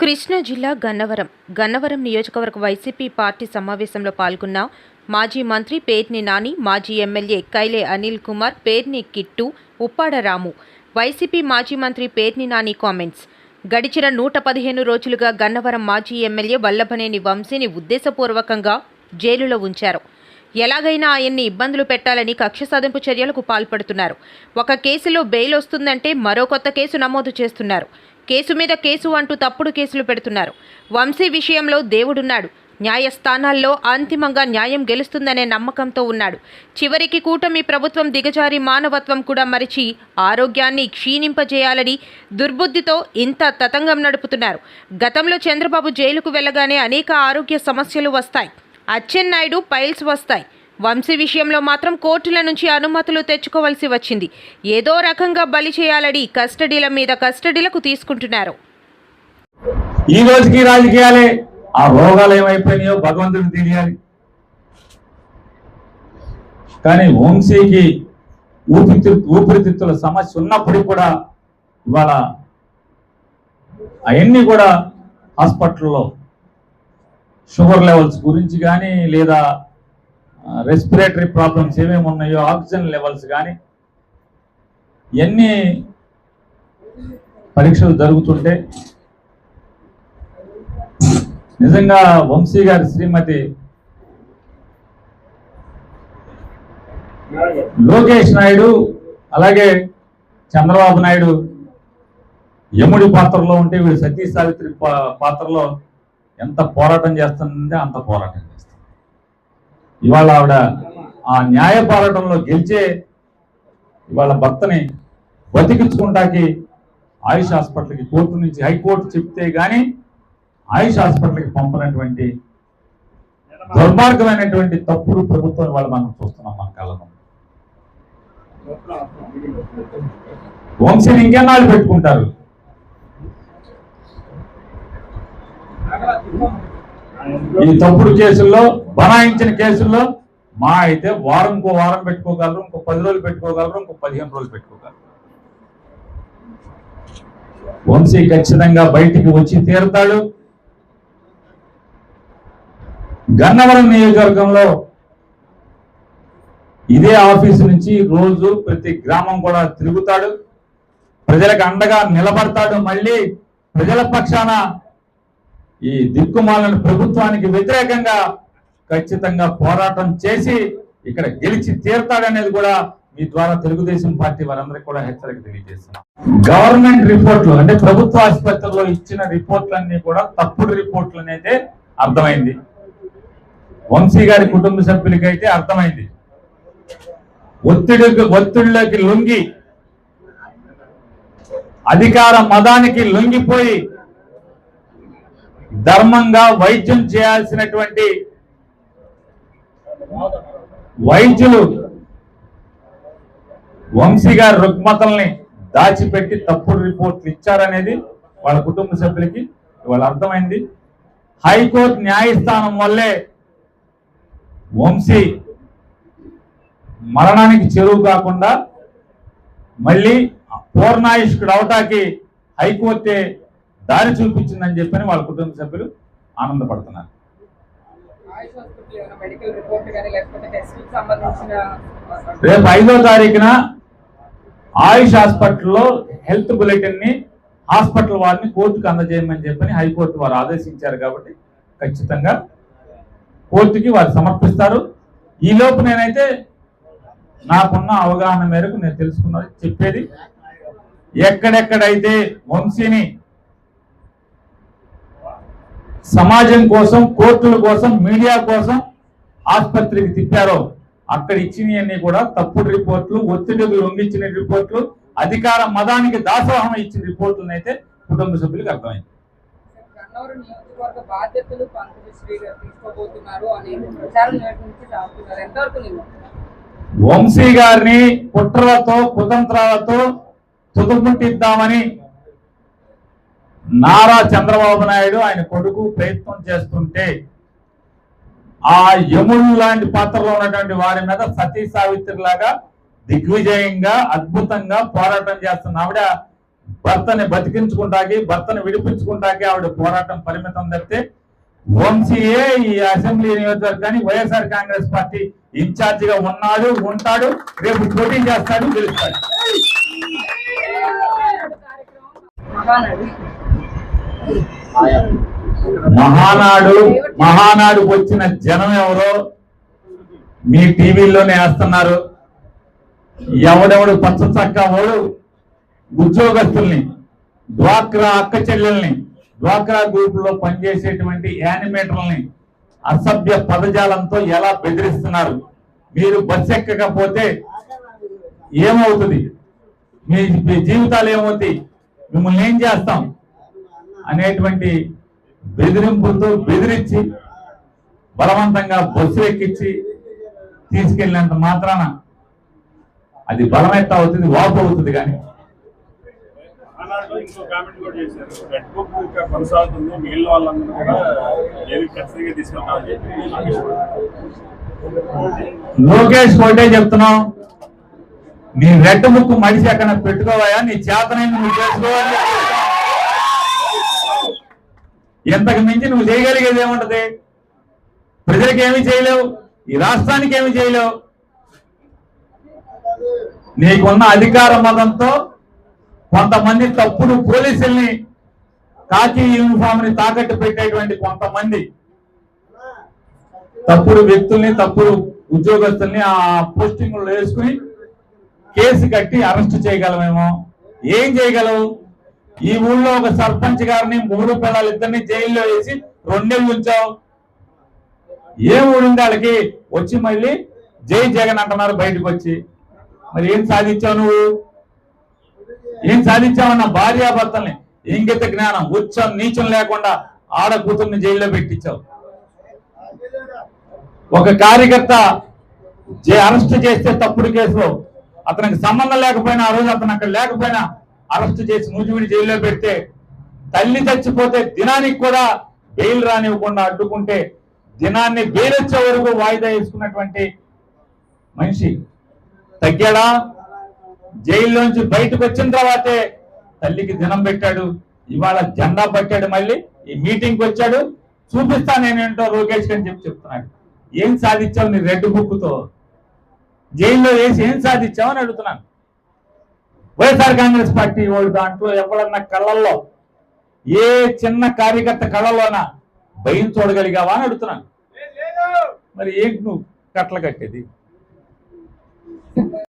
కృష్ణా జిల్లా గన్నవరం. గన్నవరం నియోజకవర్గ YCP party సమావేశంలో పాల్గొన్న మాజీ మంత్రి పేర్ని నాని మాజీ ఎమ్మెల్యే కైలే అనిల్ కుమార్ పేర్ని కిట్టు ఉప్పాడ రాము. వైసీపీ మాజీ మంత్రి పేర్ని నాని కామెంట్స్. గడిచిన నూట పదిహేను రోజులుగా గన్నవరం మాజీ ఎమ్మెల్యే వల్లభనేని వంశీని ఉద్దేశపూర్వకంగా జైలులో ఉంచారు. ఎలాగైనా ఆయన్ని ఇబ్బందులు పెట్టాలని కక్ష సాధింపు చర్యలకు పాల్పడుతున్నారు. ఒక కేసులో బెయిల్ వస్తుందంటే మరో కొత్త కేసు నమోదు చేస్తున్నారు. కేసు మీద కేసు అంటూ తప్పుడు కేసులు పెడుతున్నారు. వంశీ విషయంలో దేవుడున్నాడు. న్యాయస్థానాల్లో అంతిమంగా న్యాయం గెలుస్తుందనే నమ్మకంతో ఉన్నాడు. చివరికి కూటమి ప్రభుత్వం దిగజారి మానవత్వం కూడా మరిచి ఆరోగ్యాన్ని క్షీణింపజేయాలని దుర్బుద్ధితో ఇంత తతంగం నడుపుతున్నారు. గతంలో చంద్రబాబు జైలుకు వెళ్ళగానే అనేక ఆరోగ్య సమస్యలు వస్తాయి. అచ్చెన్నాయుడు పైల్స్ వస్తాయి. వంశీ విషయంలో మాత్రం కోర్టుల నుంచి అనుమతులు తెచ్చుకోవాల్సి వచ్చింది. ఏదో రకంగా బలి చేయాలని కస్టడీల మీద కస్టడీలకు తీసుకుంటున్నారు. ఈ రోజుకి రాజకీయాలే ఆ రోగాలు ఏమైపోయినాయో భగవంతుడికి తెలియాలి. కానీ వంశీకి ఊపిరి ఊపిరితిత్తుల సమస్య ఉన్నప్పటికీ కూడా ఇవాళ అవన్నీ కూడా హాస్పిటల్లో షుగర్ లెవెల్స్ గురించి కానీ లేదా రెస్పిరేటరీ ప్రాబ్లమ్స్ ఏమేమి ఉన్నాయో ఆక్సిజన్ లెవెల్స్ కానీ ఎన్ని పరీక్షలు జరుగుతుంటే నిజంగా వంశీ గారి శ్రీమతి లోకేష్ నాయుడు అలాగే చంద్రబాబు నాయుడు యముడి పాత్రలో ఉంటే వీడు సతీ సావిత్రి పాత్రలో ఎంత పోరాటం చేస్తుందంటే అంత పోరాటం. ఇవాళ ఆవిడ ఆ న్యాయ పాలటంలో గెలిచే ఇవాళ భర్తని బతికించుకుంటాకి ఆయుష్ హాస్పిటల్కి కోర్టు నుంచి హైకోర్టు చెప్తే కానీ ఆయుష్ హాస్పిటల్కి పంపినటువంటి దుర్మార్గమైనటువంటి తప్పుడు ప్రభుత్వం ఇవాళ మనం చూస్తున్నాం మన కళ్ళ వంశీని ఇంకెన్నాళ్ళు పెట్టుకుంటారు? ఈ తప్పుడు కేసుల్లో బనాయించిన కేసుల్లో మా అయితే వారం ఇంకో వారం పెట్టుకోగలరు ఇంకో పది రోజులు పెట్టుకోగలరు ఇంకో పదిహేను రోజులు పెట్టుకోగలరు. వంశీ ఖచ్చితంగా బయటికి వచ్చి తీరుతాడు. గన్నవరం నియోజకవర్గంలో ఇదే ఆఫీసు నుంచి రోజు ప్రతి గ్రామం కూడా తిరుగుతాడు. ప్రజలకు అండగా నిలబడతాడు మళ్ళీ ప్రజల పక్షాన ఈ దిక్కుమాలను ప్రభుత్వానికి వ్యతిరేకంగా ఖచ్చితంగా పోరాటం చేసి ఇక్కడ గెలిచి తీరతాడనేది కూడా మీ ద్వారా తెలుగుదేశం పార్టీ వారందరికీ కూడా హెచ్చరిక తెలియజేస్తున్నాం. గవర్నమెంట్ రిపోర్ట్లు అంటే ప్రభుత్వ ఆసుపత్రిలో ఇచ్చిన రిపోర్ట్లన్నీ కూడా తప్పుడు రిపోర్ట్లు అనేది అర్థమైంది. వంశీ గారి కుటుంబ సభ్యులకి అయితే అర్థమైంది. ఒత్తిడికి ఒత్తిడిలోకి లొంగి అధికార మదానికి లొంగిపోయి ధర్మంగా వైద్యం చేయాల్సినటువంటి వైద్యులు వంశీ గారి రుగ్మతల్ని దాచిపెట్టి తప్పుడు రిపోర్ట్లు ఇచ్చారనేది వాళ్ళ కుటుంబ సభ్యులకి వాళ్ళ అర్థమైంది. హైకోర్టు న్యాయస్థానం వల్లే వంశీ మరణానికి చెరువు కాకుండా మళ్ళీ పూర్ణాయుష్కుడు అవటాకి హైకోర్టే దారి చూపించిందని చెప్పని వాళ్ళ కుటుంబ సభ్యులు ఆనందపడుతున్నారు. రేపు ఐదో తారీఖున ఆయుష్ హాస్పిటల్లో హెల్త్ బులెటిన్ని హాస్పిటల్ వారిని కోర్టుకు అందజేయమని చెప్పని హైకోర్టు వారు ఆదేశించారు కాబట్టి ఖచ్చితంగా కోర్టుకి వారు సమర్పిస్తారు. ఈలోపు నేనైతే నాకున్న అవగాహన మేరకు నేను తెలుసుకున్నది చెప్పేది ఎక్కడెక్కడైతే వంశీని సమాజం కోసం కోర్టుల కోసం మీడియా కోసం ఆసుపత్రికి తిప్పారో అక్కడ ఇచ్చినవన్నీ కూడా తప్పుడు రిపోర్ట్లు ఒత్తిడికి లొంగిచ్చిన రిపోర్ట్లు అధికార మదానికి దాసోహం ఇచ్చిన రిపోర్ట్లను అయితే కుటుంబ సభ్యులకు అర్థమైంది. గన్నవరం నియోజకవర్గ బాధ్యతలు పంకజశ్రీ గారు తీసుకోబోతున్నారు అనే ప్రచారం నేటి నుంచి సాగుతున్నారు. ఎంతవరకు నిజం? వంశీ గారిని కుట్రలతో కుతంత్రాలతో తుదుముట్టిద్దామని నారా చంద్రబాబు నాయుడు ఆయన కొడుకు ప్రయత్నం చేస్తుంటే ఆ యముడు లాంటి పాత్రలో ఉన్నటువంటి వారి మీద సతీ సావిత్రి లాగా దిగ్విజయంగా అద్భుతంగా పోరాటం చేస్తున్న ఆవిడ భర్తని బతికించుకుంటాకి భర్తను విడిపించుకుంటాకి ఆవిడ పోరాటం పరిమితం తప్పితే వంశీయే ఈ అసెంబ్లీ నియోజకవర్గాన్ని వైఎస్ఆర్ కాంగ్రెస్ పార్టీ ఇన్ఛార్జ్గా ఉన్నాడు ఉంటాడు రేపు పోటీ చేస్తాడు గెలుస్తాడు. మహానాడు మహానాడు వచ్చిన జనం ఎవరో మీ టీవీల్లోనే వేస్తున్నారు. ఎవడెవడు పచ్చ చక్క వాడు? ఉద్యోగస్తుల్ని డ్వాక్రా అక్క చెల్లెల్ని డ్వాక్రా గ్రూప్లో పనిచేసేటువంటి యానిమేటర్లని అసభ్య పదజాలంతో ఎలా బెదిరిస్తున్నారు? మీరు బస్ ఎక్కకపోతే ఏమవుతుంది? మీ మీ జీవితాలు ఏమవుతాయి? మిమ్మల్ని ఏం చేస్తాం? అనేటువంటి బెదిరింపులతో బెదిరించి బలవంతంగా బస్సు ఎక్కించి తీసుకెళ్ళినంత మాత్రాన అది బలమెత్త అవుతుంది వాపు అవుతుంది కానీ. ఆనాడు ఇంకో కామెంట్ కూడా చేశారు. రెడ్ బుక్ ఇంకా కొనసాగుతుంది మిగిలిన వాళ్ళందరూ కూడా ఏది ఖచ్చితంగా తీసుకెళ్తామని చెప్పి లోకేష్ ఒకటే చెప్తున్నాం నీ రెడ్ ముక్కు మడిసి అక్కడ పెట్టుకోవాయా నీ చేతనైన నువ్వు చేసుకోవాలి. ఎంతకు మించి నువ్వు చేయగలిగేది ఏముంటది? ప్రజలకు ఏమి చేయలేవు ఈ రాష్ట్రానికి ఏమి చేయలేవు. నీకున్న అధికార మతంతో కొంతమంది తప్పుడు పోలీసుల్ని కాకి యూనిఫామ్ని తాకట్టు పెట్టేటువంటి కొంతమంది తప్పుడు వ్యక్తుల్ని తప్పుడు ఉద్యోగస్తుల్ని ఆ పోస్టింగ్లో వేసుకుని కేసు కట్టి అరెస్ట్ చేయగలమేమో. ఏం చేయగలవు? ఈ ఊళ్ళో ఒక సర్పంచ్ గారిని మూడు పిల్లలు ఇద్దరిని జైల్లో వేసి రెండేళ్ళు ఉంచావు. ఏ ఊడింది వాళ్ళకి? వచ్చి మళ్ళీ జై జగన్ అంటున్నారు బయటకు వచ్చి. మరి ఏం సాధించావు నువ్వు? ఏం సాధించావన్న భార్యాభర్తల్ని? ఇంగిత జ్ఞానం ఉచ్చం నీచం లేకుండా ఆడ కూతుర్ని జైల్లో పెట్టించావు. ఒక కార్యకర్త అరెస్ట్ చేస్తే తప్పుడు కేసులో అతనికి సంబంధం లేకపోయినా ఆ రోజు అతను అక్కడ లేకపోయినా అరెస్టు చేసి నూజివీడి జైల్లో పెడితే తల్లి చచ్చిపోతే దినానికి కూడా బెయిల్ రానివ్వకుండా అడ్డుకుంటే దినాన్ని బెయిల్ వరకు వాయిదా వేసుకున్నటువంటి మనిషి తగ్గాడా? జైల్లోంచి బయటకు వచ్చిన తర్వాతే తల్లికి దినం పెట్టాడు ఇవాళ జెండా పట్టాడు మళ్ళీ ఈ మీటింగ్కి వచ్చాడు. చూపిస్తా నేనేంటో లోకేష్ అని చెప్పి చెప్తున్నాడు. ఏం సాధించావు నీ రెడ్ బుక్తో? జైల్లో వేసి ఏం సాధించావు అని అడుగుతున్నాను. వైఎస్ఆర్ కాంగ్రెస్ పార్టీ వాళ్ళు దాంట్లో ఎవరన్నా కళ్ళల్లో ఏ చిన్న కార్యకర్త కళ్ళలోనా భయం చూడగలిగావా అని అడుగుతున్నాను. మరి ఏంటి నువ్వు కట్టలు కట్టేది?